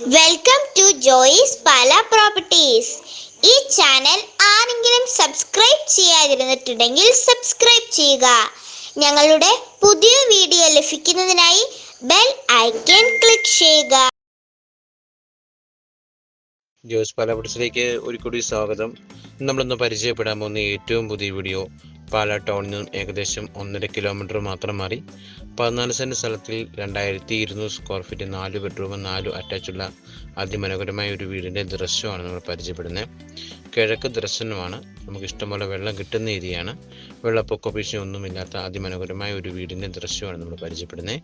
Welcome to Joys Pala properties ഈ channel ആരെങ്കിലും subscribe ചെയ്യാതിരുന്നിട്ടുണ്ടെങ്കിൽ സബ്സ്ക്രൈബ് ചെയ്യുക. ഞങ്ങളുടെ പുതിയ വീഡിയോ ലഭിക്കുന്നതിനായി ബെൽ ഐക്കൺ ക്ലിക്ക് ചെയ്യുക. ജോയിസ് പാലപ്പെട്ടിയിലേക്ക് ഒരു കൂടി സ്വാഗതം. നമ്മളിന്ന് പരിചയപ്പെടാൻ പോകുന്ന ഏറ്റവും പുതിയ വീഡിയോ പാലാ ടൗണിൽ നിന്നും ഏകദേശം ഒന്നര കിലോമീറ്റർ മാത്രം മാറി പതിനാല് സെന്റ് സ്ഥലത്തിൽ രണ്ടായിരത്തി ഇരുന്നൂറ് സ്ക്വയർ ഫീറ്റ് നാല് ബെഡ്റൂമും നാല് അറ്റാച്ചുള്ള അതിമനോഹരമായ ഒരു വീടിന്റെ ദൃശ്യമാണ് നമ്മൾ പരിചയപ്പെടുന്നത്. കിഴക്ക് ദർശനമാണ്. നമുക്ക് ഇഷ്ടംപോലെ വെള്ളം കിട്ടുന്ന ഏരിയയാണ് വെള്ളപ്പൊക്ക ഭീഷണി ഒന്നുമില്ലാത്ത അതിമനോഹരമായ ഒരു വീടിന്റെ ദൃശ്യമാണ് നമ്മൾ പരിചയപ്പെടുന്നത്.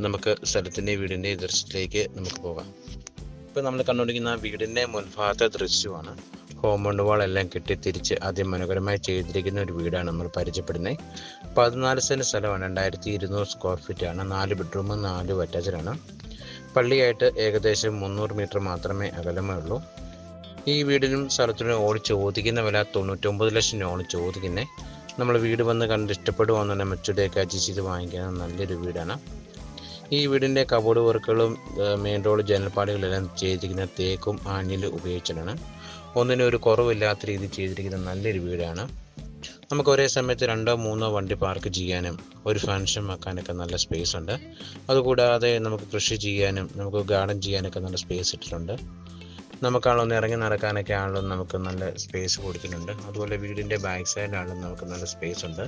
നമുക്ക് സ്ഥലത്തിന്റെ വീടിന്റെ ദൃശ്യത്തിലേക്ക് നമുക്ക് പോകാം. ഇപ്പോൾ നമ്മൾ കണ്ടുകൊണ്ടിരിക്കുന്ന വീടിന്റെ മുൻഭാഗത്തെ ദൃശ്യമാണ്. കോമ്പൗണ്ട് വാൾ എല്ലാം കെട്ടി തിരിച്ച് അതിമനോഹരമായി ചെയ്തിരിക്കുന്ന ഒരു വീടാണ് നമ്മൾ പരിചയപ്പെടുന്നത് പതിനാല് സെന്റ് സ്ഥലമാണ് രണ്ടായിരത്തി ഇരുന്നൂറ് സ്ക്വയർ ഫീറ്റ് ആണ് നാല് ബെഡ്റൂമും നാല് അറ്റാച്ചഡാണ് പള്ളിയായിട്ട് ഏകദേശം മുന്നൂറ് മീറ്റർ മാത്രമേ അകലമേ ഉള്ളൂ. ഈ വീടിനും സ്ഥലത്തിനും ഓടി ചോദിക്കുന്ന വില തൊണ്ണൂറ്റൊമ്പത് ലക്ഷം രൂപയാണ് ചോദിക്കുന്നത് നമ്മൾ വീട് വന്ന് കണ്ട് ഇഷ്ടപ്പെടുവാന്നുണ്ടെങ്കിൽ മെച്ചുടെയൊക്കെ അഡ്ജസ്റ്റ് ചെയ്ത് വാങ്ങിക്കാൻ നല്ലൊരു വീടാണ്. ഈ വീടിന്റെ കബോർഡ് വർക്കുകളും മെയിൻ റോഡ് ജനൽപ്പാടുകളെല്ലാം ചെയ്തിരിക്കുന്ന തേക്കും ആഞ്ഞിലും ഉപയോഗിച്ചിട്ടാണ്. ഒന്നിനും ഒരു കുറവില്ലാത്ത രീതിയിൽ ചെയ്തിരിക്കുന്ന നല്ലൊരു വീടാണ്. നമുക്ക് ഒരേ സമയത്ത് രണ്ടോ മൂന്നോ വണ്ടി പാർക്ക് ചെയ്യാനും ഒരു ഫംഗ്ഷൻ വെക്കാനൊക്കെ നല്ല സ്പേസ് ഉണ്ട്. അതുകൂടാതെ നമുക്ക് കൃഷി ചെയ്യാനും നമുക്ക് ഗാർഡൻ ചെയ്യാനൊക്കെ നല്ല സ്പേസ് ഇട്ടിട്ടുണ്ട്. നമുക്കാണല്ലോ ഒന്ന് ഇറങ്ങി നടക്കാനൊക്കെ ആണല്ലോ നമുക്ക് നല്ല സ്പേസ് കൊടുത്തിട്ടുണ്ട് അതുപോലെ വീടിന്റെ ബാക്ക് സൈഡിലാണെങ്കിലും നമുക്ക് നല്ല സ്പേസ് ഉണ്ട്.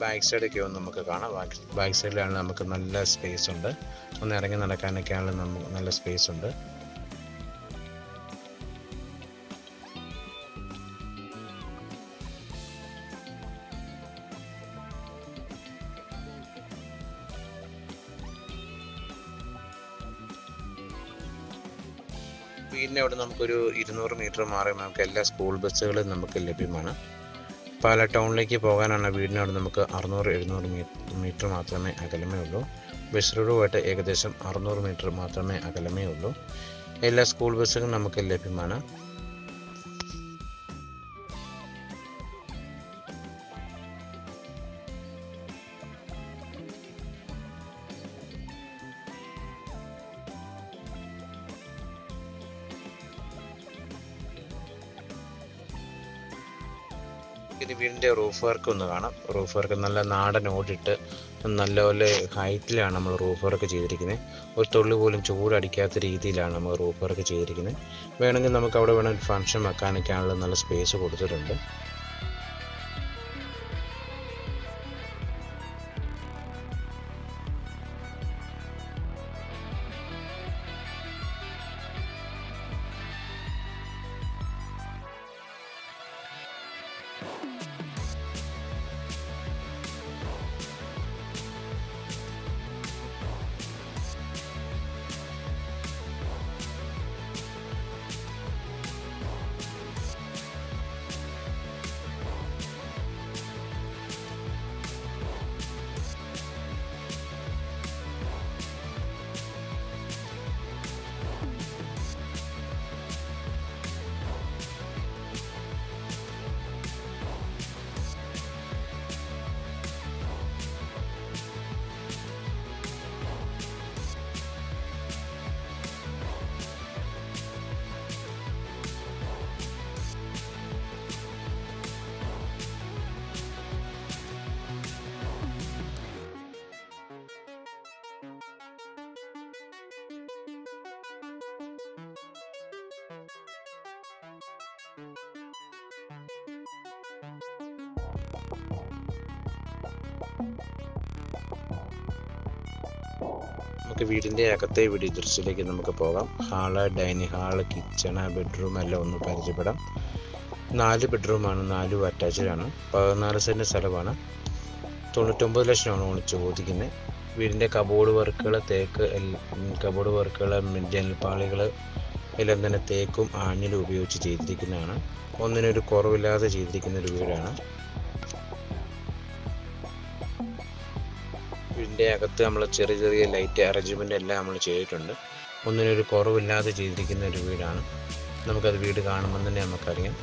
ബാക്ക് സൈഡൊക്കെ ഒന്ന് നമുക്ക് കാണാം. ബാക്ക് സൈഡിലാണ് നമുക്ക് നല്ല സ്പേസ് ഉണ്ട്. ഒന്ന് ഇറങ്ങി നടക്കാനൊക്കെ ആണെങ്കിൽ നമുക്ക് നല്ല സ്പേസ് ഉണ്ട്. വീടിന്റെ അവിടെ നമുക്കൊരു ഇരുന്നൂറ് മീറ്റർ മാറി നമുക്ക് എല്ലാ സ്കൂൾ ബസ്സുകളും നമുക്ക് ലഭ്യമാണ്. പാല ടൗണിലേക്ക് പോകാനാണ് വീടിനോട് നമുക്ക് അറുന്നൂറ് എഴുന്നൂറ് മീറ്റർ മാത്രമേ അകലമേ ഉള്ളൂ. ബസ് റോഡുമായിട്ട് ഏകദേശം അറുന്നൂറ് മീറ്റർ മാത്രമേ അകലമേ ഉള്ളൂ. എല്ലാ സ്കൂൾ ബസ്സുകളും നമുക്ക് ലഭ്യമാണ്. ഇത് വീടിന്റെ റൂഫ് വർക്ക് ഒന്ന് കാണാം. റൂഫ് വർക്ക് നല്ല നാടൻ ഓടിട്ട് നല്ലപോലെ ഹൈറ്റിലാണ് നമ്മൾ റൂഫ് വർക്ക് ചെയ്തിരിക്കുന്നത് ഒരു തൊള്ളി പോലും ചൂടടിക്കാത്ത രീതിയിലാണ് നമ്മൾ റൂഫ് വർക്ക് ചെയ്തിരിക്കുന്നത് വേണമെങ്കിൽ നമുക്ക് അവിടെ വേണമെങ്കിൽ ഫംഗ്ഷൻ വെക്കാനൊക്കെയാണുള്ള നല്ല സ്പേസ് കൊടുത്തിട്ടുണ്ട്. നമുക്ക് വീടിന്റെ അകത്തെ വീട് ദൃശ്യത്തിലേക്ക് നമുക്ക് പോകാം. Hall dining hall kitchen bedroom എല്ലാം ഒന്ന് പരിചയപ്പെടാം. നാല് ബെഡ്റൂമാണ് നാലും അറ്റാച്ച്ഡ് ആണ്. പതിനാല് സെന്റ് സ്ഥലമാണ്. തൊണ്ണൂറ്റൊമ്പത് ലക്ഷമാണ് ഓണ് ചോദിക്കുന്നത് വീടിന്റെ കബോർഡ് വർക്കുകൾ തേക്ക് കബോർഡ് വർക്കുകൾ ജനൽപ്പാളികൾ എല്ലാം തന്നെ തേക്കും ആഞ്ഞിലും ഉപയോഗിച്ച് ചെയ്തിരിക്കുന്നതാണ്. ഒന്നിനൊരു കുറവില്ലാതെ ചെയ്തിരിക്കുന്ന ഒരു വീടാണ്. വീടിന്റെ അകത്ത് നമ്മൾ ചെറിയ ചെറിയ ലൈറ്റ് അറേഞ്ച്മെന്റ് എല്ലാം നമ്മൾ ചെയ്തിട്ടുണ്ട്. ഒന്നിനൊരു കുറവില്ലാതെ ചെയ്തിരിക്കുന്ന ഒരു വീടാണ്. നമുക്കത് വീട് കാണുമ്പോൾ തന്നെ നമുക്കറിയാം.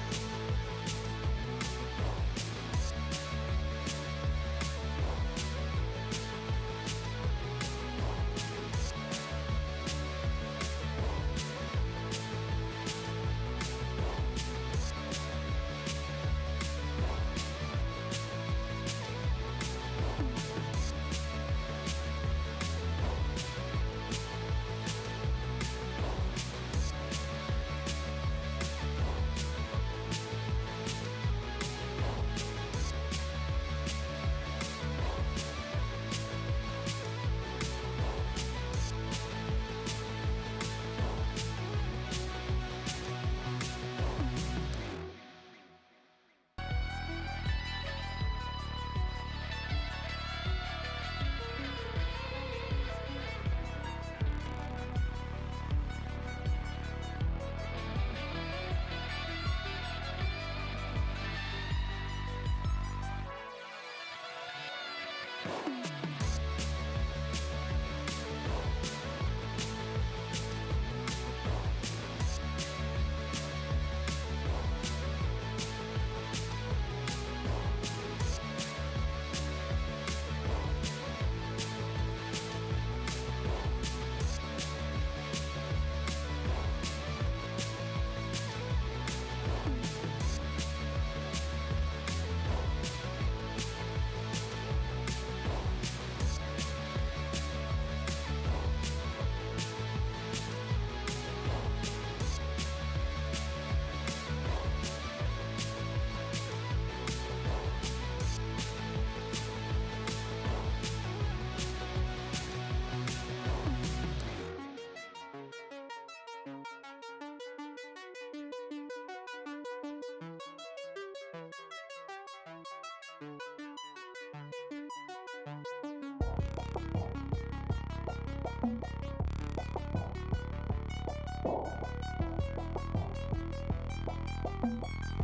Thank you.